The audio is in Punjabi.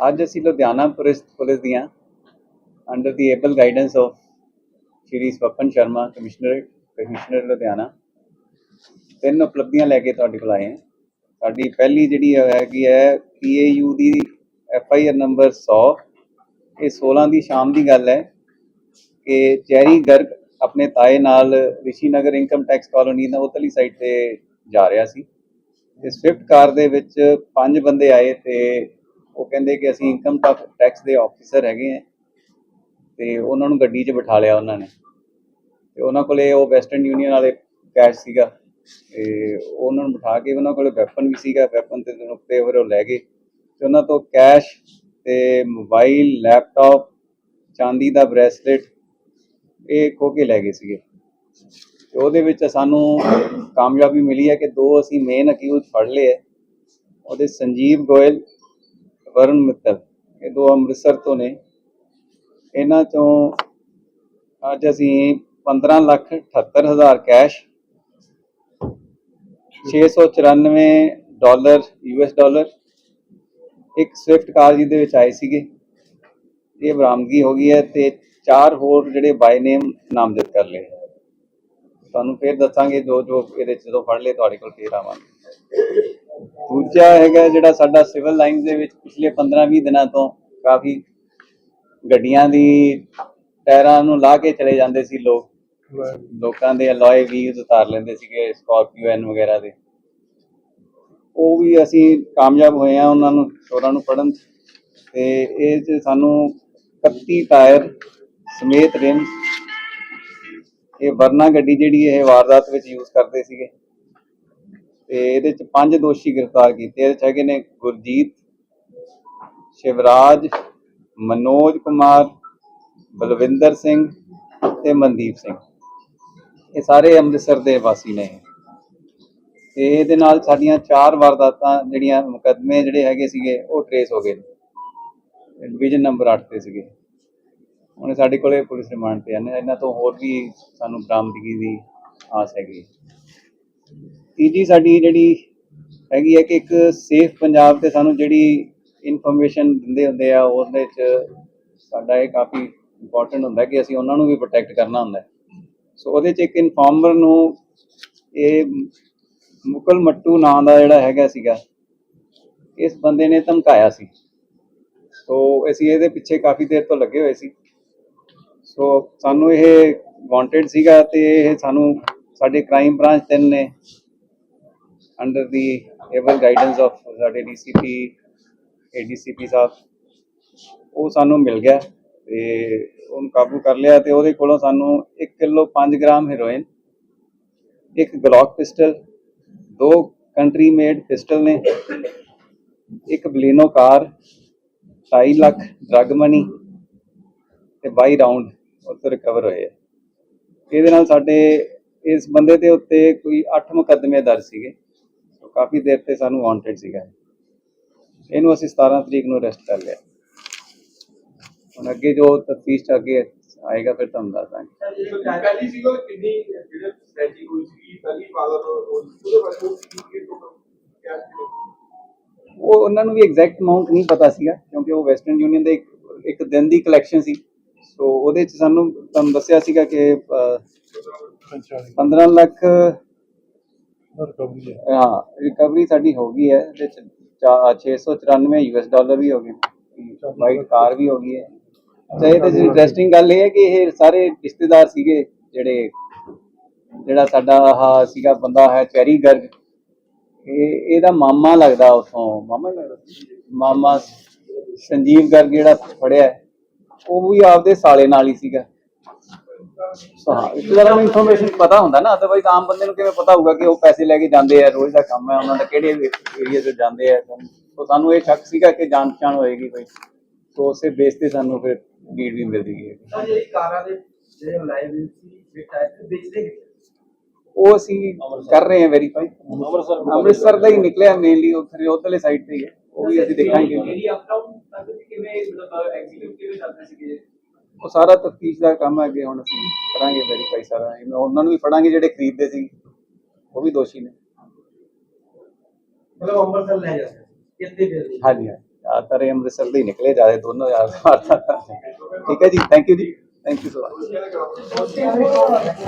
ਅੱਜ ਅਸੀਂ ਲੁਧਿਆਣਾ ਪੁਲਿਸ ਪੁਲਿਸ ਦੀਆਂ under the able guidance of Shri Swapan Sharma commissioner commissioner Ludhiana. ਤਿੰਨ ਉਪਲਬਧੀਆਂ ਲੈ ਕੇ ਤੁਹਾਡੇ ਕੋਲ ਆਏ ਹਾਂ। ਸਾਡੀ ਪਹਿਲੀ ਜਿਹੜੀ ਹੈਗੀ ਹੈ ਪੀਏਯੂ ਦੀ ਐਫ ਆਈ ਆਰ ਨੰਬਰ 100 ਇਹ 16 ਦੀ ਸ਼ਾਮ ਦੀ ਗੱਲ ਹੈ ਕਿ ਚੈਰੀ ਗਰਗ ਆਪਣੇ ਤਾਏ ਨਾਲ Rishi Nagar income tax colony ਦਾ ਉਤਲੀ ਸਾਈਡ ਤੇ ਜਾ ਰਿਹਾ ਸੀ। ਤੇ ਸਵਿਫਟ ਕਾਰ ਦੇ ਵਿੱਚ ਪੰਜ ਬੰਦੇ ਆਏ ਤੇ ਉਹ ਕਹਿੰਦੇ ਕਿ ਅਸੀਂ ਇਨਕਮ ਟੈਕਸ ਦੇ ਆਫੀਸਰ ਹੈਗੇ ਆ ਤੇ ਉਹਨਾਂ ਨੂੰ ਗੱਡੀ 'ਚ ਬਿਠਾ ਲਿਆ ਉਹਨਾਂ ਨੇ। ਤੇ ਉਹਨਾਂ ਕੋਲੇ ਉਹ ਵੈਸਟਰਨ ਯੂਨੀਅਨ ਵਾਲੇ ਕੈਸ਼ ਸੀਗਾ ਤੇ ਉਹਨਾਂ ਨੂੰ ਬਿਠਾ ਕੇ ਉਹਨਾਂ ਕੋਲੇ ਵੈਪਨ ਵੀ ਸੀਗਾ ਵੈਪਨ ਤੇ ਉੱਤੇ ਫਿਰ ਉਹ ਲੈ ਗਏ ਤੇ ਉਹਨਾਂ ਤੋਂ ਕੈਸ਼ ਤੇ ਮੋਬਾਈਲ ਲੈਪਟਾਪ ਚਾਂਦੀ ਦਾ ਬ੍ਰੈਸਲੇਟ ਇਹ ਖੋ ਕੇ ਲੈ ਗਏ ਸੀਗੇ। ਤੇ ਉਹਦੇ ਵਿੱਚ ਸਾਨੂੰ ਕਾਮਯਾਬੀ ਮਿਲੀ ਹੈ ਕਿ ਦੋ ਅਸੀਂ ਮੇਨ ਅਕਿਊਜ਼ ਫੜ ਲਏ ਹੈ। ਉਹਦੇ ਸੰਜੀਵ ਗੋਇਲ ਵਰੁਣ ਮਿੱਤਲ, ਇਹ ਦੋ ਅੰਮ੍ਰਿਤਸਰ ਤੋਂ ਨੇ। ਇਹਨਾਂ ਚੋਂ ਅੱਜ ਅਸੀਂ 15 ਲੱਖ 78 ਹਜ਼ਾਰ ਕੈਸ਼ 694 ਡਾਲਰ ਯੂਐਸ ਡਾਲਰ, ਇੱਕ ਸਵਿਫਟ ਕਾਰ ਜਿਹਦੇ ਵਿੱਚ ਆਏ ਸੀਗੇ। ਇਹ ਬਰਾਮਦਗੀ ਹੋ ਗਈ ਹੈ ਤੇ ਚਾਰ ਹੋਰ ਜਿਹੜੇ ਬਾਈ ਨੇਮ ਨਾਮਜ਼ਦ ਕਰ ਲਏ। ਤੁਹਾਨੂੰ ਫੇਰ ਦੱਸਾਂਗੇ ਜੋ ਜੋ ਇਹਦੇ 'ਚ ਜਦੋਂ ਫੜ ਲਏ ਤੁਹਾਡੇ ਕੋਲ ਫੇਰ ਆਵਾਂਗੇ। ਦੂਜਾ ਹੈਗਾ ਜਿਹੜਾ ਸਾਡਾ ਸਿਵਲ ਲਾਈਨਸ ਦੇ ਵਿੱਚ ਪਿਛਲੇ 15-20 ਦਿਨਾਂ ਤੋਂ ਕਾਫੀ ਗੱਡੀਆਂ ਦੀ ਟਾਇਰਾਂ ਨੂੰ ਲਾ ਕੇ ਚਲੇ ਜਾਂਦੇ ਸੀ ਲੋਕ। ਲੋਕਾਂ ਦੇ ਅਲੋਏ ਵੀਲਸ ਉਤਾਰ ਲੈਂਦੇ ਸੀਗੇ ਸਕਾਰਪੀਓ ਐਨ ਵਗੈਰਾ ਦੇ। ਉਹ ਵੀ ਅਸੀਂ ਕਾਮਯਾਬ ਹੋਏ ਆ ਉਹਨਾਂ ਨੂੰ ਚੋਰਾਂ ਨੂੰ ਫੜਨ। ਤੇ ਇਹ 'ਚ ਸਾਨੂੰ 31 ਟਾਇਰ ਸਮੇਤ ਰਿਮ ਇਹ ਵਰਨਾ ਗੱਡੀ ਜਿਹੜੀ ਇਹ ਵਾਰਦਾਤ ਵਿੱਚ ਯੂਜ਼ ਕਰਦੇ ਸੀਗੇ। ਤੇ ਇਹਦੇ 'ਚ ਪੰਜ ਦੋਸ਼ੀ ਗ੍ਰਿਫਤਾਰ ਕੀਤੇ। ਇਹਦੇ 'ਚ ਹੈਗੇ ਨੇ ਗੁਰਜੀਤ, ਸ਼ਿਵਰਾਜ, ਮਨੋਜ ਕੁਮਾਰ, ਬਲਵਿੰਦਰ ਸਿੰਘ ਤੇ ਮਨਦੀਪ ਸਿੰਘ। ਇਹ ਸਾਰੇ ਅੰਮ੍ਰਿਤਸਰ ਦੇ ਵਾਸੀ ਨੇ। ਤੇ ਇਹਦੇ ਨਾਲ ਸਾਡੀਆਂ ਚਾਰ ਵਾਰਦਾਤਾਂ ਜਿਹੜੀਆਂ ਮੁਕੱਦਮੇ ਜਿਹੜੇ ਹੈਗੇ ਸੀਗੇ, ਉਹ ਟਰੇਸ ਹੋ ਗਏ ਡਿਵੀਜ਼ਨ ਨੰਬਰ 8 ਤੇ ਸੀਗੇ। ਉਹਨੇ ਸਾਡੇ ਕੋਲੇ ਪੁਲਿਸ ਰਿਮਾਂਡ ਤੇ ਹਨ ਇਹਨਾਂ ਤੋਂ ਹੋਰ ਵੀ ਸਾਨੂੰ ਬਰਾਮਦਗੀ ਦੀ ਆਸ ਹੈਗੀ ਤੀਜੀ ਸਾਡੀ ਜਿਹੜੀ ਹੈਗੀ ਹੈ ਕਿ ਇੱਕ ਸੇਫ ਪੰਜਾਬ ਤੇ ਸਾਨੂੰ ਜਿਹੜੀ ਇਨਫੋਰਮੇਸ਼ਨ ਦਿੰਦੇ ਹੁੰਦੇ ਆ, ਉਹਦੇ ਚ ਸਾਡਾ ਇਹ ਕਾਫੀ ਇੰਪੋਰਟੈਂਟ ਹੁੰਦਾ ਕਿ ਅਸੀਂ ਉਹਨਾਂ ਨੂੰ ਵੀ ਪ੍ਰੋਟੈਕਟ ਕਰਨਾ ਹੁੰਦਾ ਸੋ ਉਹਦੇ ਚ ਇੱਕ ਇਨਫਾਰਮਰ ਨੂੰ ਇਹ ਮੁਕਲ ਮੱਟੂ ਨਾਂ ਦਾ ਜਿਹੜਾ ਹੈਗਾ ਸੀਗਾ, ਇਸ ਬੰਦੇ ਨੇ ਧਮਕਾਇਆ ਸੀ। ਸੋ ਅਸੀਂ ਇਹਦੇ ਪਿੱਛੇ ਕਾਫੀ ਦੇਰ ਤੋਂ ਲੱਗੇ ਹੋਏ ਸੀ। ਸੋ ਸਾਨੂੰ ਇਹ ਵਾਂਟਡ ਸੀਗਾ ਤੇ ਇਹ ਸਾਨੂੰ ਸਾਡੇ ਕ੍ਰਾਈਮ ਬ੍ਰਾਂਚ ਤਿੰਨ ਨੇ under the able guidance of ਸਾਡੇ ਡੀਸੀਪੀ ਏਡੀਸੀਪੀ ਸਾਹਿਬ। ਉਹ ਸਾਨੂੰ ਮਿਲ ਗਿਆ ਤੇ ਉਹਨੂੰ ਕਾਬੂ ਕਰ ਲਿਆ ਤੇ ਉਹਦੇ ਕੋਲੋਂ ਸਾਨੂੰ 1 ਕਿਲੋ 5 ਗ੍ਰਾਮ ਹੈਰੋਇਨ ਇੱਕ ਗਲੌਕ ਪਿਸਟਲ ਦੋ ਕੰਟਰੀ ਮੇਡ ਪਿਸਟਲ ਨੇ, ਇੱਕ Baleno car 2.5 lakh drug money ਤੇ 22 ਰਾਉਂਡ ਉੱਥੇ ਰਿਕਵਰ ਹੋਏ ਆ। ਇਹਦੇ ਨਾਲ ਸਾਡੇ ਇਸ ਬੰਦੇ ਦੇ ਉੱਤੇ ਕੋਈ 8 ਮੁਕੱਦਮੇ ਦਰਜ ਸੀਗੇ। ਸੋ ਕਾਫੀ ਦੇਰ ਤੇ ਸਾਨੂੰ ਵਾਂਟਡ ਸੀਗਾ। ਇਹਨੂੰ ਅਸੀਂ 17 ਤਰੀਕ ਨੂੰ ਅਰੈਸਟ ਕਰ ਲਿਆ। ਹੁਣ ਅੱਗੇ ਜੋ ਤਫਤੀਸ਼ ਚ ਅੱਗੇ ਆਏਗਾ ਫਿਰ ਤੁਹਾਨੂੰ ਦੱਸ ਦਾਂਗੇ। ਪਹਿਲੀ ਸੀ ਉਹ ਕਿੰਨੀ ਜਿਹੜੇ ਸਟ੍ਰੈਟਜੀ ਹੋਈ ਸੀ ਪਹਿਲੀ ਵਾਰ ਉਹਦੇ ਬਾਰੇ ਉਹ ਉਹਨਾਂ ਨੂੰ ਵੀ ਐਗਜ਼ੈਕਟ ਅਮਾਉਂਟ ਨਹੀਂ ਪਤਾ ਸੀਗਾ ਕਿਉਂਕਿ ਉਹ ਵੈਸਟਰਨ ਯੂਨੀਅਨ ਦੇ ਇੱਕ ਇੱਕ ਦਿਨ ਦੀ ਕਲੈਕਸ਼ਨ ਸੀ। ਸੋ ਉਹਦੇ ਚ ਸਾਨੂੰ ਤੁਹਾਨੂੰ ਦੱਸਿਆ ਸੀਗਾ ਕਿ ਅਹ, 15 ਲੱਖ ਹਾਂ। ਰਿਕਵਰੀ ਸਾਡੀ ਹੋ ਗਈ ਹੈ। ਇਹਦੇ ਚ ਚਾ- 694 ਯੂਐਸ ਡਾਲਰ ਵੀ ਹੋ ਗਏ। ਵਾਈਟ ਕਾਰ ਵੀ ਹੋ ਗਈ ਹੈ। ਤੇ ਇਹਦੇ ਚ ਇੰਟਰਸਟਿੰਗ ਗੱਲ ਇਹ ਹੈ ਕਿ ਇਹ ਸਾਰੇ ਰਿਸ਼ਤੇਦਾਰ ਸੀਗੇ ਜਿਹੜੇ ਜਿਹੜਾ ਸਾਡਾ ਆਹ ਸੀਗਾ ਬੰਦਾ ਹੈ ਚੈਰੀ ਗਰਗ। ਇਹ ਇਹਦਾ ਮਾਮਾ ਲੱਗਦਾ ਉਥੋਂ। ਮਾਮਾ ਹੀ ਲੱਗਦਾ? ਮਾਮਾ ਸੰਜੀਵ ਗਰਗ ਜਿਹੜਾ ਫੜਿਆ ਹੈ, ਉਹ ਵੀ ਆਪਦੇ ਸਾਲੇ ਨਾਲ ਹੀ ਸੀਗਾ। ਹਾਂ ਇਸ ਤਰ੍ਹਾਂ ਨੂੰ ਇਨਫੋਰਮੇਸ਼ਨ ਪਤਾ ਹੁੰਦਾ ਨਾ ਅਦਰਵਾਈਜ਼ ਆਮ ਬੰਦੇ ਨੂੰ ਕਿਵੇਂ ਪਤਾ ਹੋਊਗਾ ਕਿ ਉਹ ਪੈਸੇ ਲੈ ਕੇ ਜਾਂਦੇ ਆ ਰੋਜ਼ ਦਾ ਕੰਮ ਹੈ ਉਹਨਾਂ ਦਾ ਕਿਹੜੇ ਏਰੀਆ ਤੋਂ ਜਾਂਦੇ ਆ। ਸੋ ਸਾਨੂੰ ਇਹ ਸ਼ੱਕ ਸੀਗਾ ਕਿ ਜਾਣ ਪਛਾਣ ਹੋਏਗੀ ਕੋਈ। ਸੋ ਉਸੇ ਬੇਸ ਤੇ ਸਾਨੂੰ ਫਿਰ ਲੀਡ ਵੀ ਮਿਲ ਗਈ ਹੈ ਸਰ ਜਿਹੜੀ ਕਾਰਾਂ ਦੇ ਜਿਹੜੇ ਲਾਈਵ ਸੀ ਬੇਟਾ ਵੇਚਦੇ ਕਿੱਥੇ? ਉਹ ਅਸੀਂ ਕਰ ਰਹੇ ਹਾਂ ਵੈਰੀਫਾਈ ਅੰਮ੍ਰਿਤਸਰ ਅੰਮ੍ਰਿਤਸਰ। ਦਾ ਹੀ ਨਿਕਲਿਆ ਮੇਨਲੀ ਉੱਥੇ ਉਧਰਲੇ ਸਾਈਡ ਤੇ ਹੀ ਹੈ। ਉਹ ਵੀ ਅਸੀਂ ਦੇਖਾਂਗੇ। ਉਹ ਸਾਰਾ ਤਫਤੀਸ਼ ਦਾ ਕੰਮ ਅੱਗੇ ਹੁਣ ਅਸੀਂ ਕਰਾਂਗੇ ਵੈਰੀਫਾਈ ਸਾਰਾ। ਇਹ ਉਹਨਾਂ ਨੂੰ ਵੀ ਫੜਾਂਗੇ ਜਿਹੜੇ ਖਰੀਦਦੇ ਸੀ ਉਹ ਵੀ ਦੋਸ਼ੀ ਨੇ। ਮਤਲਬ ਅੰਮ੍ਰਿਤਸਰ ਲੈ ਜਾਂਦੇ ਸੀ। ਕਿੱਥੇ ਦੇ ਹਾਂਜੀ ਜ਼ਿਆਦਾਤਰ ਇਹ ਅੰਮ੍ਰਿਤਸਰ ਦੇ ਨਿਕਲੇ ਜਾਏ ਦੋਨੋਂ ਯਾਰ ਠੀਕ ਹੈ ਜੀ ਥੈਂਕ ਯੂ ਜੀ। Thank you so much